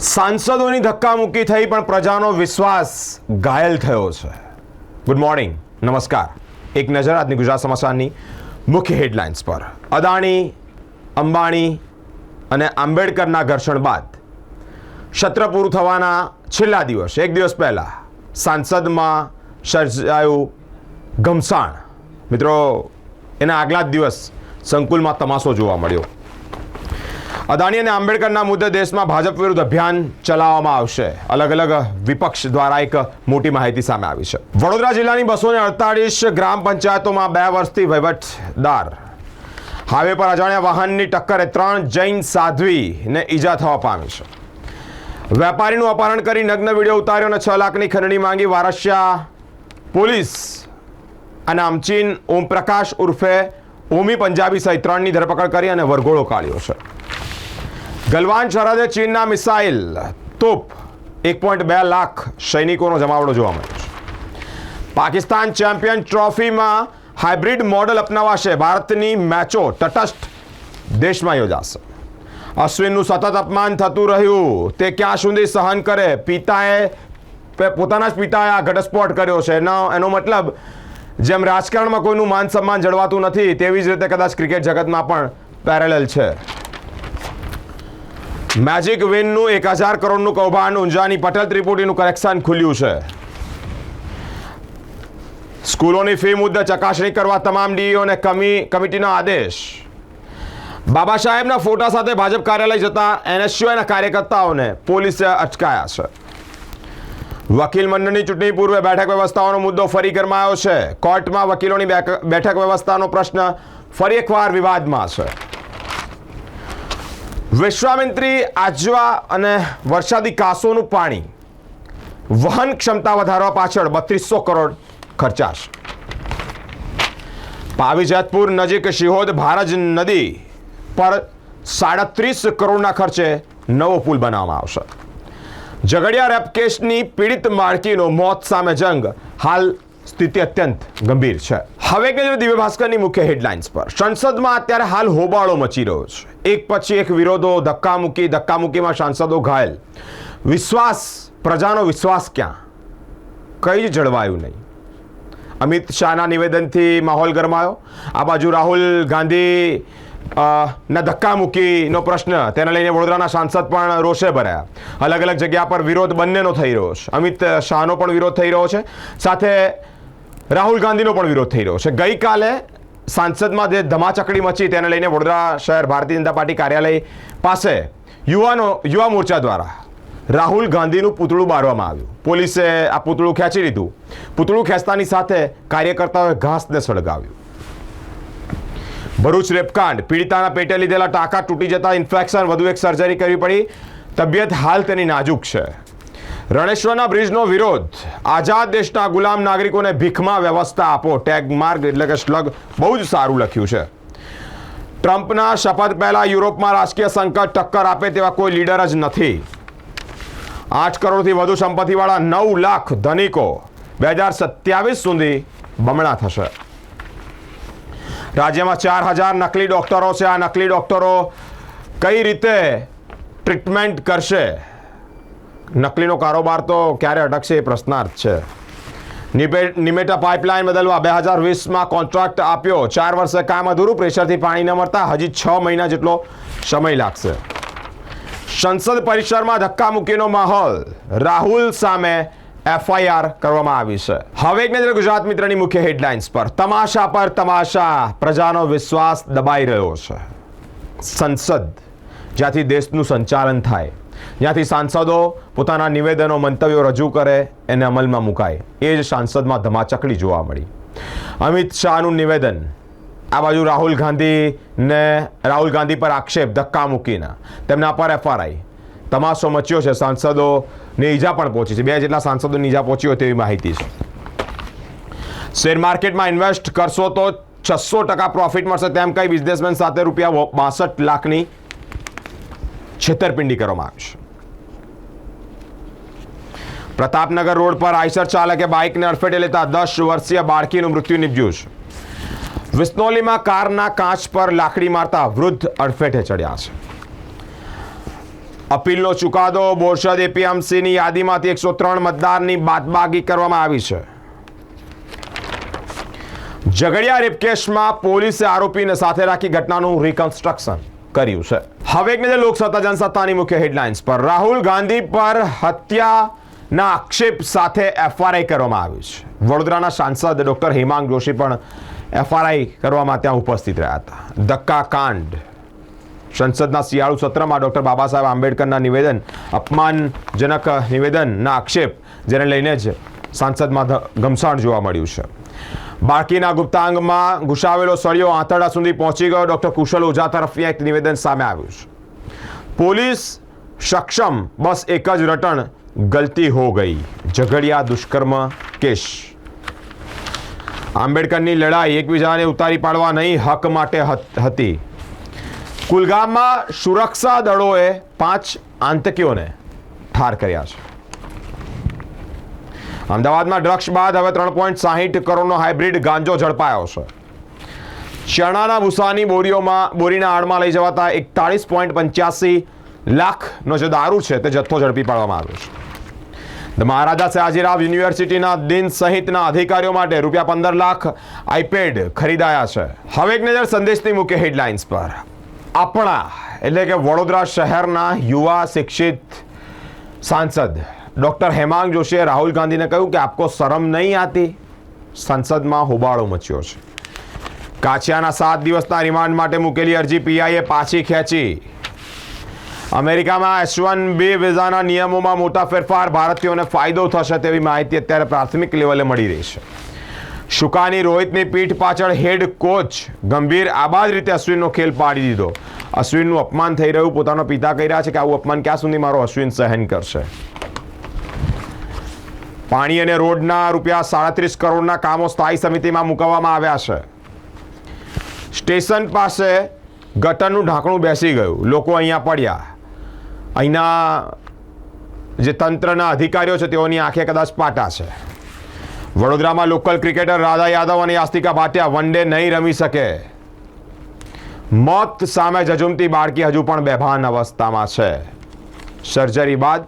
સાંસદોની ધક્કામુક્કી થઈ પણ પ્રજાનો વિશ્વાસ ઘાયલ થયો છે. ગુડ મોર્નિંગ નમસ્કાર. એક નજર આજની ગુજરાત સમાચારની મુખ્ય હેડલાઇન્સ પર. અદાણી, અંબાણી અને આંબેડકરના ઘર્ષણ બાદ સત્ર પૂરું થવાના છેલ્લા દિવસ. એક દિવસ પહેલાં સાંસદમાં સર્જાયું ઘમસાણ. મિત્રો, એના આગલા જ દિવસ સંકુલમાં તમાશો જોવા મળ્યો. અદાણી અને આંબેડકરના મુદ્દે દેશમાં ભાજપ વિરુદ્ધ અભિયાન ચલાવવામાં આવશે. અલગ અલગ વિપક્ષ દ્વારા એક મોટી માહિતી સામે આવી છે. વડોદરા જિલ્લાની બસો ને અડતાલીસ ગ્રામ પંચાયતોમાં બે વર્ષથી વહીવટદાર. હાઈવે પર અજાણ્યા વાહનની ટક્કરે ત્રણ જૈન સાધ્વીને ઈજા થવા પામી છે. વેપારીનું અપહરણ કરી નગ્ન વીડિયો ઉતાર્યો અને છ લાખની ખંડણી માંગી વારસિયા પોલીસ અને આમચીન ઓમપ્રકાશ ઉર્ફે ઓમી પંજાબી સહિત ત્રણની ધરપકડ કરી અને વરઘોડો કાઢ્યો છે. ગલવાન સરહદે ચીનના મિસાઇલ તોપ. એક પોઈન્ટ બે લાખ સૈનિકોનો જમાવડો જોવા મળ્યો છે. પાકિસ્તાન ચેમ્પિયન ટ્રોફીમાં હાઇબ્રિડ મોડલ અપનાવાશે. ભારતની મેચો તટસ્થ દેશમાં યોજાશે. અશ્વિનનું સતત અપમાન થતું રહ્યું. તે ક્યાં સુધી સહન કરે? પિતાએ પોતાના જ પિતાએ આ ઘટસ્ફોટ કર્યો છે. એનો એનો મતલબ, જેમ રાજકારણમાં કોઈનું માન સન્માન જળવાતું નથી, તેવી જ રીતે કદાચ ક્રિકેટ જગતમાં પણ પેરેલલ છે. મેજિક વિનનું એક હજાર કરોડનું કૌભાંડ ઊંઝાની પટેલ ત્રિપુટીનું કનેક્શન ખુલ્યું છે. સ્કૂલોની ફી મુદ્દે ચકાસણી કરવા તમામ ડીઈઓને કમી, કમિટીનો આદેશ. બાબા સાહેબના ફોટા સાથે ભાજપ કાર્યાલય જતા એનએસયુઆઈના કાર્યકર્તાઓને પોલીસે અટકાયા છે. વકીલ મંડળની ચૂંટણી પૂર્વે બેઠક વ્યવસ્થાઓનો મુદ્દો ફરી ગરમાયો છે. કોર્ટમાં વકીલોની બેઠક વ્યવસ્થાનો પ્રશ્ન ફરી એકવાર વિવાદમાં છે. વિશ્વામિત્રી આજવા અને વરસાદી કાંસોનું પાણી. વહન ક્ષમતા વધારવા પાછળ બત્રીસો કરોડ ખર્ચાશે. પાવીજેતપુર નજીક શિહોદ ભારજ નદી પર સાડત્રીસ કરોડના ખર્ચે નવો પુલ બનાવવામાં આવશે. ઝઘડિયા રેપ કેસની પીડિત માળકીનો મોત સામે જંગ. હાલ સ્થિતિ અત્યંત ગંભીર છે. હવે કે દિવ્ય ભાસ્કરની મુખ્ય હેડલાઇન્સ પર. સંસદમાં અત્યારે હાલ હોબાળો મચી રહ્યો છે. એક પછી એક વિરોધો ધક્કા મૂકી, ધક્કા મૂકીમાં સાંસદો ઘાયલ. વિશ્વાસ, પ્રજાનો વિશ્વાસ ક્યાં? કંઈ જ જળવાયું નહીં. અમિત શાહના નિવેદનથી માહોલ ગરમાયો. આ બાજુ રાહુલ ગાંધી ના ના મૂકીનો પ્રશ્ન. તેને લઈને વડોદરાના સાંસદ પણ રોષે ભરાયા. અલગ અલગ જગ્યા પર વિરોધ બંનેનો થઈ રહ્યો છે. અમિત શાહનો પણ વિરોધ થઈ રહ્યો છે. સાથે રાહુલ ગાંધીનો પણ વિરોધ થઈ રહ્યો છે. ગઈકાલે સાંસદમાં જે ધમાચકડી મચી તેને લઈને વડોદરા શહેર ભારતીય જનતા પાર્ટી કાર્યાલય પાસે યુવાનો, યુવા મોરચા દ્વારા રાહુલ ગાંધીનું પૂતળું બારવામાં આવ્યું. પોલીસે આ પૂતળું ખેંચી લીધું. પૂતળું ખેંચતાની સાથે કાર્યકર્તાઓએ ઘાસને સળગાવ્યું. ભરૂચ રેપકાંડ પીડિતાના પેટે લીધેલા ટાંકા તૂટી જતા ઇન્ફેક્શન, વધુ એક સર્જરી કરવી પડી. તબિયત હાલ તેની નાજુક છે. રણેશ્વરના બ્રિજનો વિરોધ. આઝાદ દેશના ગુલામ નાગરિકોને ભીખમાં વ્યવસ્થા આપો, ટેગ માર્ગ એટલે કે સ્લગ, બહુ જ સારું લખ્યું છે. ટ્રમ્પના શપથ પહેલા યુરોપમાં રાજકીય સંકટ ટક્કર આપે તેવા કોઈ લીડર જ નથી. આઠ કરોડથી વધુ સંપત્તિવાળા નવ લાખ ધનિકો બે હજાર સત્યાવીસ સુધી બમણા થશે. રાજ્યમાં ચાર હજાર નકલી ડોક્ટરો છે. આ નકલી ડોક્ટરો કઈ રીતે ટ્રીટમેન્ટ કરશે? નકલીનો કારોબાર તો ક્યારે અટકશે એ પ્રશ્નાર્થ છે. નિમેટા પાઇપલાઇન બદલવા બે હજાર વીસમાં કોન્ટ્રાક્ટ આપ્યો. ચાર વર્ષે કામ અધૂરું, પ્રેશરથી પાણી ન મળતા. હજી છ મહિના જેટલો સમય લાગશે. સંસદ પરિસરમાં ધક્કા મૂકીનો માહોલ. રાહુલ સામે એફઆઈઆર કરવામાં આવી છે. હવે એક નજર ગુજરાત મિત્રની મુખ્ય હેડલાઇન્સ પર. તમાશા પર તમાશા. પ્રજાનો વિશ્વાસ દબાઈ રહ્યો છે. સંસદ જ્યાંથી દેશનું સંચાલન થાય. જ્યાંથી સાંસદો પોતાના નિવેદનો, મંતવ્યો રજૂ કરે, એને અમલમાં મુકાય. એ જ સાંસદમાં ધમાચકડી જોવા મળી. અમિત શાહનું નિવેદન. આ બાજુ રાહુલ ગાંધીને, રાહુલ ગાંધી પર આક્ષેપ, ધક્કા મૂકીના. તેમના પર એફઆરઆઈ. તમાશો મચ્યો છે, સાંસદોને ઈજા પણ પહોંચી છે. બે જેટલા સાંસદોને ઈજા પહોંચી હોય તેવી માહિતી છે. શેર માર્કેટમાં ઇન્વેસ્ટ કરશો તો છસો ટકા પ્રોફિટ મળશે. તેમ કઈ બિઝનેસમેન સાથે રૂપિયા બાસઠ લાખની છેતરપિંડી કરવામાં આવી છે. પ્રતાપનગર રોડ પર આઈસર ચાલકે બાઇકને અડફેટે લેતા દસ વર્ષીય બાળકીનું મૃત્યુ નિપજ્યું છે. વિસ્નોલીમાં કારના કાચ પર લાકડી મારતા વૃદ્ધ અડફેટે ચડ્યા છે. અપીલનો ચુકાદો બોરસદ એપીએમસીની યાદીમાંથી એકસો ત્રણ મતદારની બાદબાકી કરવામાં આવી છે. ઝઘડિયા રેપ કેસમાં પોલીસે આરોપીને સાથે રાખી ઘટનાનું રિકન્સ્ટ્રક્શન કર્યું છે. હવે એક નજર લોકસત્તા જનસત્તાની મુખ્ય હેડલાઇન્સ પર. રાહુલ ગાંધી પર હત્યાના આક્ષેપ સાથે એફઆરઆઈ કરવામાં આવી છે. વડોદરાના સાંસદ ડોક્ટર હેમાંગ જોશી પણ એફઆરઆઈ કરવામાં ત્યાં ઉપસ્થિત રહ્યા હતા. ધક્કા કાંડ સંસદના શિયાળુ સત્રમાં ડોક્ટર બાબા સાહેબ આંબેડકરના નિવેદન, અપમાનજનક નિવેદનના આક્ષેપ, જેને લઈને જ સાંસદમાં ઘમસાણ જોવા મળ્યું છે. બાળકીના ગુપ્તાંગમાં ઘુસાવેલો સળિયો આંતરડા સુધી પહોંચી ગયો. ડોક્ટર કુશલ ઓઝા તરફથી એક નિવેદન સામે આવ્યું છે. પોલીસ સક્ષમ, બસ એક જ રટણ ગલતી હો ગઈ. ઝઘડિયા દુષ્કર્મ કેસ. આંબેડકરની લડાઈ એકબીજાને ઉતારી પાડવા નહીં, હક માટે હતી. કુલગામમાં સુરક્ષા દળોએ પાંચ આતંકીઓને ઠાર કર્યા છે. અમદાવાદમાં ડ્રગ્સ બાદ હવે ત્રણ પોઈન્ટ સાહીઠ કરોડનો હાઇબ્રિડ ગાંજો ઝડપાયો છે. ચણાના ભૂસાની બોરીઓમાં બોરીના આડમાં લઈ જવાતા એકતાળીસ પોઈન્ટ પંચ્યાસી લાખનો જે દારૂ છે તે જથ્થો ઝડપી પાડવામાં આવ્યો છે. મહારાજા સયાજીરાવ યુનિવર્સિટીના દિન સહિતના અધિકારીઓ માટે રૂપિયા પંદર લાખ આઈપેડ ખરીદાયા છે. હવે એક નજર સંદેશની મુખ્ય હેડલાઇન્સ પર. આપણા એટલે કે વડોદરા શહેરના યુવા શિક્ષિત સાંસદ ડૉક્ટર હેમાંગ જોશીએ રાહુલ ગાંધીને કહ્યું કે આપકો શરમ નહીં આતી. સંસદમાં હોબાળો મચ્યો છે. કાછિયાના સાત દિવસના રિમાન્ડ માટે મૂકેલી અરજી પીઆઈએ પાછી ખેંચી. અમેરિકામાં એચ વન બી વિઝાના નિયમોમાં મોટા ફેરફાર, ભારતીયોને ફાયદો થશે તેવી માહિતી અત્યારે પ્રાથમિક લેવલે મળી રહી છે. શુકાની રોહિતની પીઠ પાછળ હેડ કોચ ગંભીર આબાદ રીતે અશ્વિનનો ખેલ પાડી દીધો. અશ્વિનનું અપમાન થઈ રહ્યું, પોતાનો પિતા કહી રહ્યા છે કે આવું અપમાન ક્યાં સુધી મારો અશ્વિન સહન કરશે? પાણી અને રોડના રૂપિયા સાડત્રીસ કરોડના કામો સ્થાયી સમિતિમાં મૂકવામાં આવ્યા છે. સ્ટેશન પાસે ગટરનું ઢાંકણું બેસી ગયું. લોકો અહીંયા પડ્યા. અહીંના જે તંત્રના અધિકારીઓ છે, તેઓની આંખે કદાચ પાટા છે. વડોદરામાં લોકલ ક્રિકેટર રાધા યાદવ અને યાસ્તિકા ભાટિયા વન ડે નહીં રમી શકે. મોત સામે જજુમતી બાળકી હજુ પણ બેભાન અવસ્થામાં છે. સર્જરી બાદ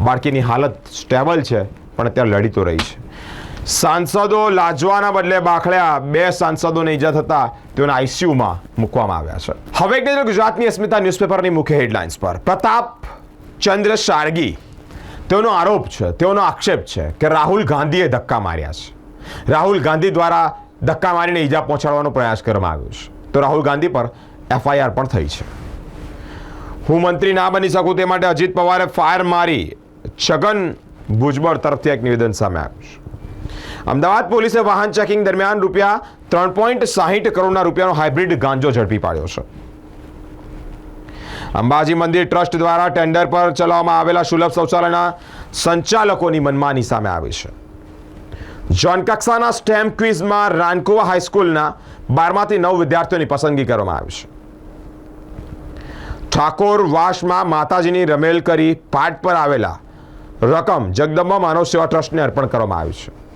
બાળકીની હાલત સ્ટેબલ છે. પણ અત્યારે લડી તો રહી છે. સાંસદો લાજવાના બદલે બાખડ્યા. બે સાંસદોને ઈજા થતા તેઓને આઈસીયુમાં મૂકવામાં આવ્યા છે. હવે એક ગુજરાતની અસ્મિતા ન્યૂઝપેપરની મુખ્ય હેડલાઇન્સ પર. પ્રતાપ ચંદ્ર શાર્ગી, તેઓનો આરોપ છે, તેઓનો આક્ષેપ છે કે રાહુલ ગાંધીએ ધક્કા માર્યા છે. રાહુલ ગાંધી દ્વારા ધક્કા મારીને ઈજા પહોંચાડવાનો પ્રયાસ કરવામાં આવ્યો છે. તો રાહુલ ગાંધી પર એફઆઈઆર પણ થઈ છે. હું મંત્રી ના બની શકું તે માટે અજીત પવારે ફાયર મારી. છગન ભુજબળ તરફથી એક નિવેદન સામે આવ્યું છે. અમદાવાદ પોલીસે વાહન ચેકિંગ દરમિયાન રૂપિયા ત્રણ પોઈન્ટ સાહીઠ કરોડના રૂપિયાનો હાઇબ્રિડ ગાંજો ઝડપી પાડ્યો છે. અંબાજી મંદિર ટ્રસ્ટ દ્વારા ટેન્ડર પર ચલાવવામાં આવેલા સુલભ શૌચાલયના સંચાલકોની મનમાની સામે આવી છે. જોન કક્ષાના સ્ટેમ્પ ક્વિઝમાં રાનકુવા હાઈસ્કૂલના બારમાંથી નવ વિદ્યાર્થીઓની પસંદગી કરવામાં આવી છે. ઠાકોર વાસમાં માતાજીની રમેલ કરી પાટ પર આવેલા રકમ જગદંબા માનવ સેવા ટ્રસ્ટને અર્પણ કરવામાં આવી છે.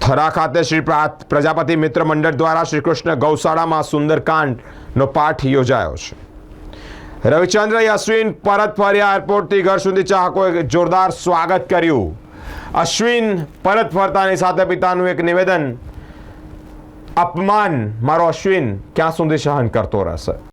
થરા ખાતે શ્રી પ્રા- પ્રજાપતિ મિત્ર મંડળ દ્વારા શ્રી કૃષ્ણ ગૌશાળામાં સુંદરકાંડનો પાઠ યોજાયો છે. રવિચંદ્ર અશ્વિન પરત ફર્યા એરપોર્ટથી ઘર સુધી ચાહકોએ જોરદાર સ્વાગત કર્યું. અશ્વિન પરત ફરતાની સાથે પિતાનું એક નિવેદન, અપમાન, મારો અશ્વિન ક્યાં સુધી સહન કરતો રહેશે?